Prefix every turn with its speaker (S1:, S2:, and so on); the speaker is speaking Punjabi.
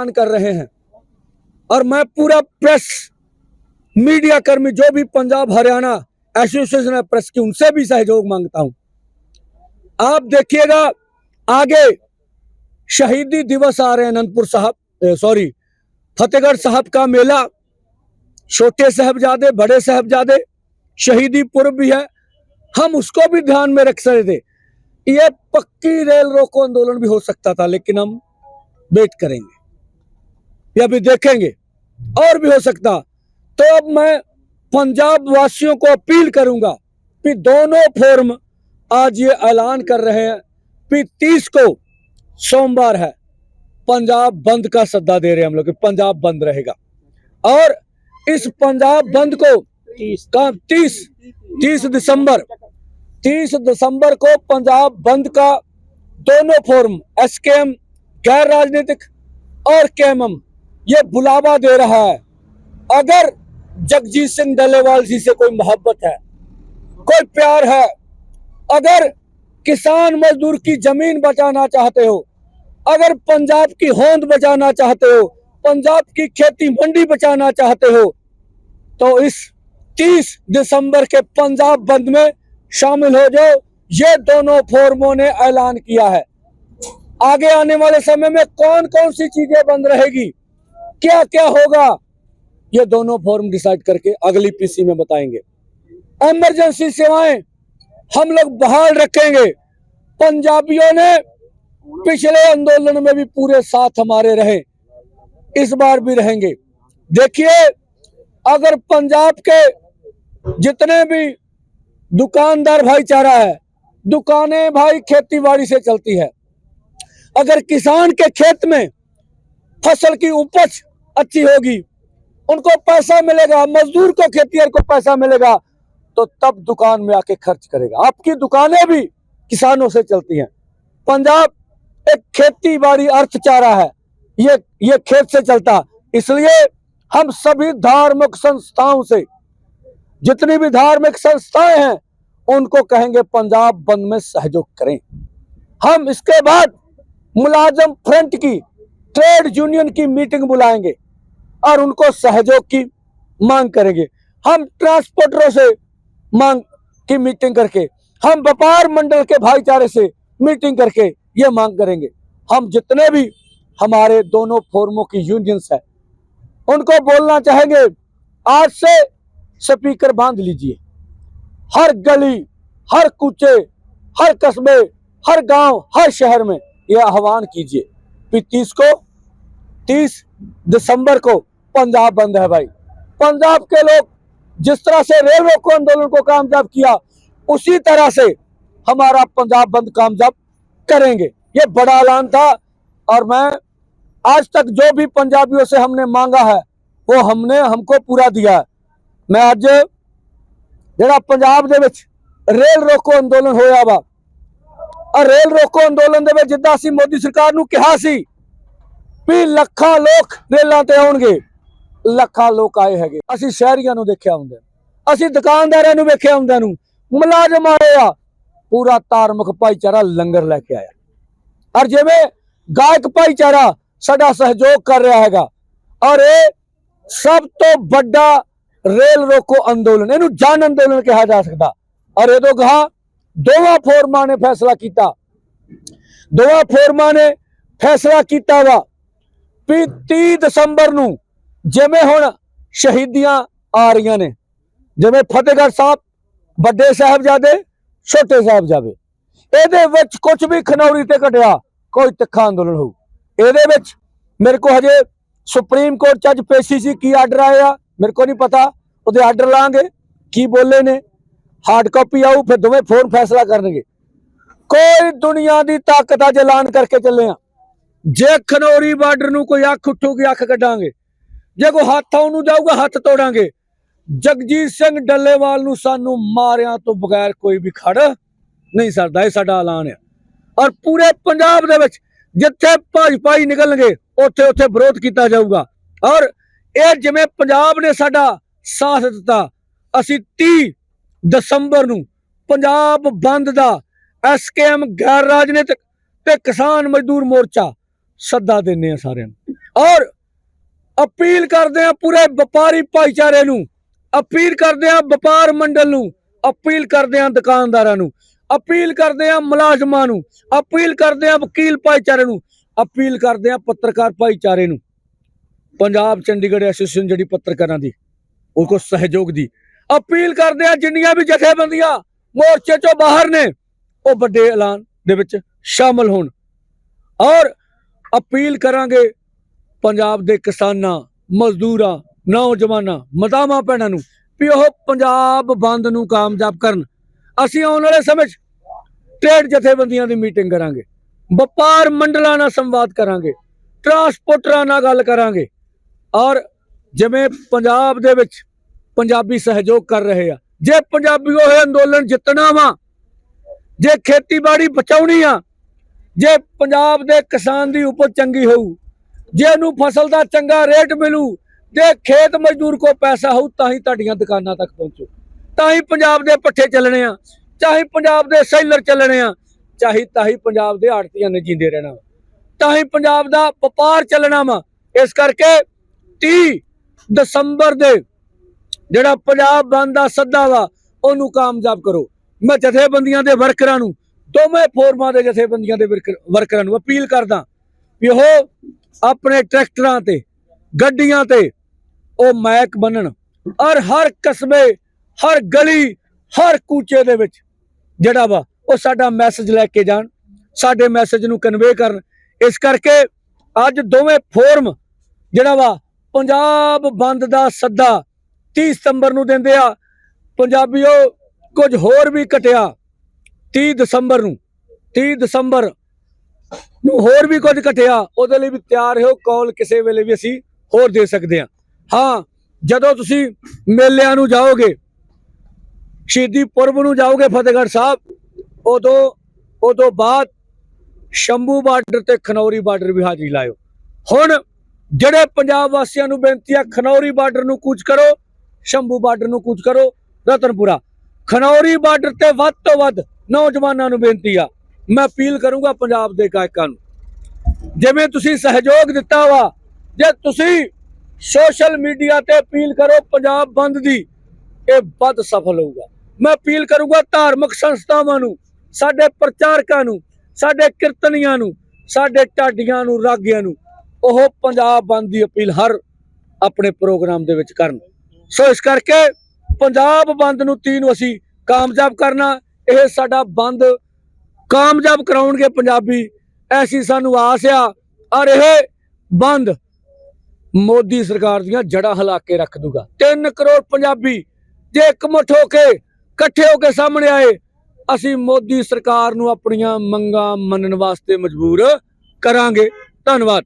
S1: ऐलान कर रहे हैं। और मैं पूरा प्रेस, मीडिया कर्मी जो भी पंजाब, हरियाणा, एसोसिएशन है प्रेस की, उनसे भी सहयोग माँगता हूँ। आप देखिएगा, आगे शहीदी दिवस आ रहे हैं अनंतपुर साहब सॉरी फतेहगढ़ साहब का मेला, छोटे साहबजादे, बड़े साहबजादे, शहीदी पूर्व भी है। हम उसको भी ध्यान में रख सकते थे ये पक्की रेल रोको आंदोलन भी हो सकता था, लेकिन हम वेट करेंगे। या भी देखेंगे। और भी हो सकता। तो अब मैं पंजाब वासियों को अपील करूँगा कि दोनों फोरम आज ये ऐलान कर रहे हैं कि तीस को सोमवार है। पंजाब बंद का सद्दा दे रहे हैं हम लोग पंजाब बंद रहेगा। और इस पंजाब बंद को का तीस तीस दिसंबर तीस दिसंबर को पंजाब बंद का दोनों फोरम एसकेएम गैर राजनीतिक और केएमएम ये बुलावा दे रहा है। अगर जगजीत सिंह डलेवाल जी से कोई मोहब्बत है, कोई प्यार है, अगर किसान मजदूर की ज़मीन बचाना चाहते हो, अगर पंजाब की होंद बचाना चाहते हो, पंजाब की खेती मंडी बचाना चाहते हो तो इस 30 दिसंबर के पंजाब बंद में शामिल हो जाओ। ये दोनों फोरमों ने ऐलान किया है। आगे आने वाले समय में कौन कौन सी चीज़ें बंद रहेगी? क्या क्या होगा? ये दोनों फॉर्म डिसाइड करके अगली पीसी में बताएँगे। इमरजेंसी सेवाएँ हम लोग बहाल रखेंगे। पंजाबियों ने पिछले आंदोलन में भी पूरे साथ हमारे रहे। इस बार भी रहेंगे। देखिए, अगर पंजाब के जितने भी दुकानदार भाईचारा है, दुकानें भाई खेती बाड़ी से चलती है। अगर किसान के खेत में फ़सल की उपज अच्छी होगी। उनको पैसा मिलेगा, मजदूर को, खेतीहर को पैसा मिलेगा तो तब दुकान में आके खर्च करेगा। आपकी दुकानें भी किसानों से चलती हैं। पंजाब एक खेती बाड़ी अर्थचारा है। ये ये खेत से चलता। इसलिए हम सभी धार्मिक संस्थाओं से, जितनी भी धार्मिक संस्थाएँ हैं, उनको कहेंगे, पंजाब बंद में सहयोग करें। हम इसके बाद मुलाजम फ्रंट की, ट्रेड यूनियन की मीटिंग बुलाएँगे। और उनको सहयोग की मांग करेंगे। हम ट्रांसपोर्टरों से मांग की मीटिंग करके, हम व्यापार मंडल के भाईचारे से मीटिंग करके ये मांग करेंगे। हम जितने भी हमारे दोनों फोरमों की यूनियंस है, उनको बोलना चाहेंगे, आज से स्पीकर बाँध लीजिए। हर गली, हर कूचे, हर कस्बे, हर गाँव, हर शहर में यह आह्वान कीजिए। कि तीस को, तीस दिसंबर को पंजाब बंद है भाई पंजाब के लोग जिस तरह से रेल रोको आंदोलन को कामयाब किया उसी तरह से हमारा पंजाब बंद कामयाब करेंगे ये बड़ा ऐलान था और मैं आज तक जो भी पंजाबियों से हमने मांगा है वो हमने हमको पूरा दिया है ਮੈਂ ਅੱਜ ਜਿਹੜਾ ਪੰਜਾਬ ਦੇ ਵਿੱਚ ਰੇਲ ਰੋਕੋ ਅੰਦੋਲਨ ਹੋਇਆ ਵਾ ਆ ਰੇਲ ਰੋਕੋ ਅੰਦੋਲਨ ਦੇ ਵਿੱਚ ਜਿੱਦਾਂ ਅਸੀਂ ਮੋਦੀ ਸਰਕਾਰ ਨੂੰ ਕਿਹਾ ਸੀ ਵੀ ਲੱਖਾਂ ਲੋਕ ਰੇਲਾਂ ਤੇ ਆਉਣਗੇ ਲੱਖਾਂ ਲੋਕ ਆਏ ਹੈਗੇ। ਅਸੀਂ ਸ਼ਹਿਰੀਆਂ ਨੂੰ ਦੇਖਿਆ ਹੁੰਦਾ ਅਸੀਂ ਦੁਕਾਨਦਾਰਾਂ ਨੂੰ ਵੇਖਿਆ ਹੁੰਦਾ ਨੂੰ ਮੁਲਾਜ਼ਮ ਆਏ ਆ। ਪੂਰਾ ਧਾਰਮਿਕ ਭਾਈਚਾਰਾ ਲੰਗਰ ਲੈ ਕੇ ਆਇਆ। ਔਰ ਜਿਵੇਂ ਗਾਇਕ ਭਾਈਚਾਰਾ ਸਾਡਾ ਸਹਿਯੋਗ ਕਰ ਰਿਹਾ ਹੈਗਾ। ਔਰ ਇਹ ਸਭ ਤੋਂ ਵੱਡਾ ਰੇਲ ਰੋਕੋ ਅੰਦੋਲਨ, ਇਹਨੂੰ ਜਨ ਅੰਦੋਲਨ ਕਿਹਾ ਜਾ ਸਕਦਾ। ਔਰ ਇਹ ਤੋਂ ਗਾਂ ਦੋਵਾਂ ਫੋਰਮਾਂ ਨੇ ਫੈਸਲਾ ਕੀਤਾ। ਦੋਵਾਂ ਫੋਰਮਾਂ ਨੇ ਫੈਸਲਾ ਕੀਤਾ ਵਾ ਵੀ 30 ਦਸੰਬਰ ਨੂੰ ਜਿਵੇਂ ਹੁਣ ਸ਼ਹੀਦੀਆਂ ਆ ਰਹੀਆਂ ਨੇ, ਜਿਵੇਂ ਫਤਿਹਗੜ੍ਹ ਸਾਹਿਬ ਵੱਡੇ ਸਾਹਿਬਜ਼ਾਦੇ, ਛੋਟੇ ਸਾਹਿਬਜ਼ਾਦੇ। ਇਹਦੇ ਵਿੱਚ ਕੁਝ ਵੀ ਖਨੌਰੀ ਤੇ ਘਟਿਆ ਕੋਈ ਤਿੱਖਾ ਅੰਦੋਲਨ ਹੋਊ। ਇਹਦੇ ਵਿੱਚ ਮੇਰੇ ਕੋ ਹਜੇ ਸੁਪਰੀਮ ਕੋਰਟ ਚ ਅੱਜ ਪੇਸ਼ੀ ਸੀ ਕੀ ਆਰਡਰ ਆਇਆ, ਮੇਰੇ ਕੋ ਨਹੀਂ ਪਤਾ। ਉਹਦੇ ਆਰਡਰ ਲਾਂਗੇ, ਕੀ ਬੋਲੇ ਨੇ। ਹਾਰਡ ਕਾਪੀ ਆਊ, ਫਿਰ ਦੋਵੇਂ ਫੋਨ ਫੈਸਲਾ ਕਰਨਗੇ। ਕੋਈ ਦੁਨੀਆ ਦੀ ਤਾਕਤ ਅੱਜ ਐਲਾਨ ਕਰਕੇ ਚੱਲੇ ਆ। ਜੇ ਖਨੌਰੀ ਬਾਰਡਰ ਨੂੰ ਕੋਈ ਅੱਖ ਉੱਠੂਗੀ, ਅੱਖ ਕੱਢਾਂਗੇ। ਜੇ ਕੋਈ ਹੱਥ ਉਹਨੂੰ ਜਾਊਗਾ, ਹੱਥ ਤੋੜਾਂਗੇ। ਜਗਜੀਤ ਸਿੰਘ ਡੱਲੇਵਾਲ ਨੂੰ ਸਾਨੂੰ ਮਾਰਿਆਂ ਤੋਂ ਬਗੈਰ ਕੋਈ ਵੀ ਖੜ ਨਹੀਂ ਸਕਦਾ ਇਹ ਸਾਡਾ ਐਲਾਨ ਹੈ ਔਰ ਪੂਰੇ ਪੰਜਾਬ ਦੇ ਵਿੱਚ ਜਿੱਥੇ ਭਾਜਪਾ ਹੀ ਨਿਕਲਣਗੇ ਉੱਥੇ ਉੱਥੇ ਵਿਰੋਧ ਕੀਤਾ ਜਾਊਗਾ। ਔਰ ਇਹ ਜਿਵੇਂ ਪੰਜਾਬ ਨੇ ਸਾਡਾ ਸਾਥ ਦਿੱਤਾ, ਅਸੀਂ 30 ਦਸੰਬਰ ਨੂੰ ਪੰਜਾਬ ਬੰਦ ਦਾ ਐਸਕੇਐਮ ਗੈਰ ਰਾਜਨੀਤਿਕ ਤੇ ਕਿਸਾਨ ਮਜ਼ਦੂਰ ਮੋਰਚਾ ਸੱਦਾ ਦਿੰਨੇ ਆ ਸਾਰਿਆਂ ਨੂੰ। ਔਰ ਅਪੀਲ ਕਰਦੇ ਆ ਪੂਰੇ ਵਪਾਰੀ ਭਾਈਚਾਰੇ ਨੂੰ, ਅਪੀਲ ਕਰਦੇ ਆ ਵਪਾਰ ਮੰਡਲ ਨੂੰ, ਅਪੀਲ ਕਰਦੇ ਆ ਦੁਕਾਨਦਾਰਾਂ ਨੂੰ, ਅਪੀਲ ਕਰਦੇ ਆ ਮੁਲਾਜ਼ਮਾਂ ਨੂੰ, ਅਪੀਲ ਕਰਦੇ ਆ ਵਕੀਲ ਭਾਈਚਾਰੇ ਨੂੰ, ਅਪੀਲ ਕਰਦੇ ਆ ਪੱਤਰਕਾਰ ਭਾਈਚਾਰੇ ਨੂੰ। ਪੰਜਾਬ ਚੰਡੀਗੜ੍ਹ ਐਸੋਸੀਏਸ਼ਨ ਜਿਹੜੀ ਪੱਤਰਕਾਰਾਂ ਦੀ ਉਹ ਕੋ ਸਹਿਯੋਗ ਦੀ, ਅਪੀਲ ਕਰਦੇ ਆ ਜਿੰਨੀਆਂ ਵੀ ਜਥੇਬੰਦੀਆਂ ਮੋਰਚੇ ਚੋਂ ਬਾਹਰ ਨੇ, ਉਹ ਵੱਡੇ ਐਲਾਨ ਦੇ ਵਿੱਚ ਸ਼ਾਮਲ ਹੋਣ। ਔਰ ਅਪੀਲ ਕਰਾਂਗੇ ਪੰਜਾਬ ਦੇ ਕਿਸਾਨਾਂ, ਮਜ਼ਦੂਰਾਂ, ਨੌਜਵਾਨਾਂ ਮਦਾਮਾ ਭੈਣਾਂ ਨੂੰ ਵੀ ਉਹ ਪੰਜਾਬ ਬੰਦ ਨੂੰ ਕਾਮਯਾਬ ਕਰਨ। ਅਸੀਂ ਆਉਣ ਵਾਲੇ ਸਮੇਂ 'ਚ ਟ੍ਰੇਡ ਜਥੇਬੰਦੀਆਂ ਦੀ ਮੀਟਿੰਗ ਕਰਾਂਗੇ, ਵਪਾਰ ਮੰਡਲਾਂ ਨਾਲ ਸੰਵਾਦ ਕਰਾਂਗੇ ਟਰਾਂਸਪੋਰਟਰਾਂ ਨਾਲ ਗੱਲ ਕਰਾਂਗੇ ਔਰ ਜਿਵੇਂ ਪੰਜਾਬ ਦੇ ਵਿੱਚ ਪੰਜਾਬੀ ਸਹਿਯੋਗ ਕਰ ਰਹੇ ਆ, ਜੇ ਪੰਜਾਬੀ ਉਹ ਅੰਦੋਲਨ ਜਿੱਤਣਾ ਵਾ, ਜੇ ਖੇਤੀਬਾੜੀ ਬਚਾਉਣੀ ਆ, ਜੇ ਪੰਜਾਬ ਦੇ ਕਿਸਾਨ ਦੀ ਉਪਜ ਚੰਗੀ ਹੋਊ ਜੇ ਉਹਨੂੰ ਫਸਲ ਦਾ ਚੰਗਾ ਰੇਟ ਮਿਲੂ ਜੇ ਖੇਤ ਮਜ਼ਦੂਰ ਕੋ ਪੈਸਾ ਹੋਊ, ਤਾਂ ਹੀ ਤੁਹਾਡੀਆਂ ਦੁਕਾਨਾਂ ਤੱਕ ਪਹੁੰਚੂ। ਤਾਂ ਹੀ ਪੰਜਾਬ ਦੇ ਪੱਠੇ ਚੱਲਣੇ ਆ ਚਾਹੇ ਪੰਜਾਬ ਦੇ ਸੈਲਰ ਚੱਲਣੇ ਆ ਚਾਹੇ ਤਾਂ ਹੀ ਪੰਜਾਬ ਦੇ ਆੜਤੀਆਂ ਨੇ ਜਿੰਦੇ ਰਹਿਣਾ ਤਾਂ ਹੀ ਪੰਜਾਬ ਦਾ ਵਪਾਰ ਚੱਲਣਾ ਵਾ। ਇਸ ਕਰਕੇ 30 ਦਸੰਬਰ ਦੇ ਜਿਹੜਾ ਪੰਜਾਬ ਬੰਦ ਦਾ ਸੱਦਾ ਵਾ, ਉਹਨੂੰ ਕਾਮਯਾਬ ਕਰੋ। ਮੈਂ ਜਥੇਬੰਦੀਆਂ ਦੇ ਵਰਕਰਾਂ ਨੂੰ, ਦੋਵੇਂ ਫੋਰਮਾਂ ਦੇ ਜਥੇਬੰਦੀਆਂ ਦੇ ਵਰਕਰਾਂ ਨੂੰ ਅਪੀਲ ਕਰਦਾ ਵੀ ਉਹ ਆਪਣੇ ਟਰੈਕਟਰਾਂ ਤੇ, ਗੱਡੀਆਂ ਤੇ, ਉਹ ਮੈਕ ਬੰਨਣ। ਔਰ ਹਰ ਕਸਬੇ, ਹਰ ਗਲੀ, ਹਰ ਕੂਚੇ ਦੇ ਵਿੱਚ ਜਿਹੜਾ ਵਾ, ਉਹ ਸਾਡਾ ਮੈਸੇਜ ਲੈ ਕੇ ਜਾਣ, ਸਾਡੇ ਮੈਸੇਜ ਨੂੰ ਕਨਵੇ ਕਰਨ। ਇਸ ਕਰਕੇ ਅੱਜ ਦੋਵੇਂ ਫੋਰਮ ਜਿਹੜਾ ਵਾ, ਪੰਜਾਬ ਬੰਦ ਦਾ ਸੱਦਾ 30 ਸਤੰਬਰ ਨੂੰ ਦਿੰਦੇ ਆ। ਪੰਜਾਬੀਓ, ਕੁਝ ਹੋਰ ਵੀ ਘਟਿਆ 30 ਦਸੰਬਰ ਨੂੰ 30 ਦਸੰਬਰ ਨੂੰ ਹੋਰ ਵੀ ਕੁਝ ਘਟਿਆ, ਉਹਦੇ ਲਈ ਵੀ ਤਿਆਰ ਹੋ ਕਾਲ ਕਿਸੇ ਵੇਲੇ ਵੀ ਅਸੀਂ ਹੋਰ ਦੇ ਸਕਦੇ ਹਾਂ। ਹਾਂ, ਜਦੋਂ ਤੁਸੀਂ ਮੇਲਿਆਂ ਨੂੰ ਜਾਓਗੇ, ਸ਼ਹੀਦੀ ਪੁਰਬ ਨੂੰ ਜਾਓਗੇ ਫਤਿਹਗੜ੍ਹ ਸਾਹਿਬ, ਉਦੋਂ ਉਦੋਂ ਬਾਅਦ ਸ਼ੰਭੂ ਬਾਰਡਰ ਤੇ ਖਨੌਰੀ ਬਾਰਡਰ ਵੀ ਹਾਜ਼ਰੀ ਲਾਇਓ। ਹੁਣ ਜਿਹੜੇ ਪੰਜਾਬ ਵਾਸੀਆਂ ਨੂੰ ਬੇਨਤੀ ਆ, ਖਨੌਰੀ ਬਾਰਡਰ ਨੂੰ ਕੂਚ ਕਰੋ, ਸ਼ੰਭੂ ਬਾਰਡਰ ਨੂੰ ਕੂਚ ਕਰੋ, ਰਤਨਪੁਰਾ। ਖਨੌਰੀ ਬਾਰਡਰ ਤੇ ਵੱਧ ਤੋਂ ਵੱਧ ਨੌਜਵਾਨਾਂ ਨੂੰ ਬੇਨਤੀ ਆ ਮੈਂ ਅਪੀਲ ਕਰੂੰਗਾ ਪੰਜਾਬ ਦੇ ਗਾਇਕਾਂ ਨੂੰ, ਜਿਵੇਂ ਤੁਸੀਂ ਸਹਿਯੋਗ ਦਿੱਤਾ ਵਾ, ਜੇ ਤੁਸੀਂ ਸੋਸ਼ਲ ਮੀਡੀਆ ਤੇ ਅਪੀਲ ਕਰੋ ਪੰਜਾਬ ਬੰਦ ਦੀ, ਇਹ ਵੱਧ ਸਫਲ ਹੋਊਗਾ। ਮੈਂ ਅਪੀਲ ਕਰੂੰਗਾ ਧਾਰਮਿਕ ਸੰਸਥਾਵਾਂ ਨੂੰ, ਸਾਡੇ ਪ੍ਰਚਾਰਕਾਂ ਨੂੰ, ਸਾਡੇ ਕੀਰਤਨੀਆਂ ਨੂੰ, ਸਾਡੇ ਢਾਡੀਆਂ ਨੂੰ, ਰਾਗਿਆਂ ਨੂੰ, ਉਹ ਪੰਜਾਬ ਬੰਦ ਦੀ ਅਪੀਲ ਹਰ ਆਪਣੇ ਪ੍ਰੋਗਰਾਮ ਦੇ ਵਿੱਚ ਕਰਨ। ਸੋ ਇਸ ਕਰਕੇ ਪੰਜਾਬ ਬੰਦ ਨੂੰ 30 ਨੂੰ ਅਸੀਂ ਕਾਮਯਾਬ ਕਰਨਾ, ਇਹ ਸਾਡਾ ਬੰਦ ਕਾਮਯਾਬ ਕਰਾਉਣਗੇ ਪੰਜਾਬੀ। ਐਸੀ ਸਾਨੂੰ ਆਸ ਆ। ਔਰ ਇਹ ਬੰਦ। ਮੋਦੀ ਸਰਕਾਰ ਦੀਆਂ ਜੜਾਂ ਹਿਲਾ ਕੇ ਰੱਖ ਦੂਗਾ। 3 ਕਰੋੜ ਪੰਜਾਬੀ ਜੇ ਇਕਮੁੱਠ ਹੋ ਕੇ, ਇਕੱਠੇ ਹੋ ਕੇ ਸਾਹਮਣੇ ਆਏ, ਅਸੀਂ ਮੋਦੀ ਸਰਕਾਰ ਨੂੰ ਆਪਣੀਆਂ ਮੰਗਾਂ ਮੰਨਣ ਵਾਸਤੇ ਮਜਬੂਰ ਕਰਾਂਗੇ। ਧੰਨਵਾਦ।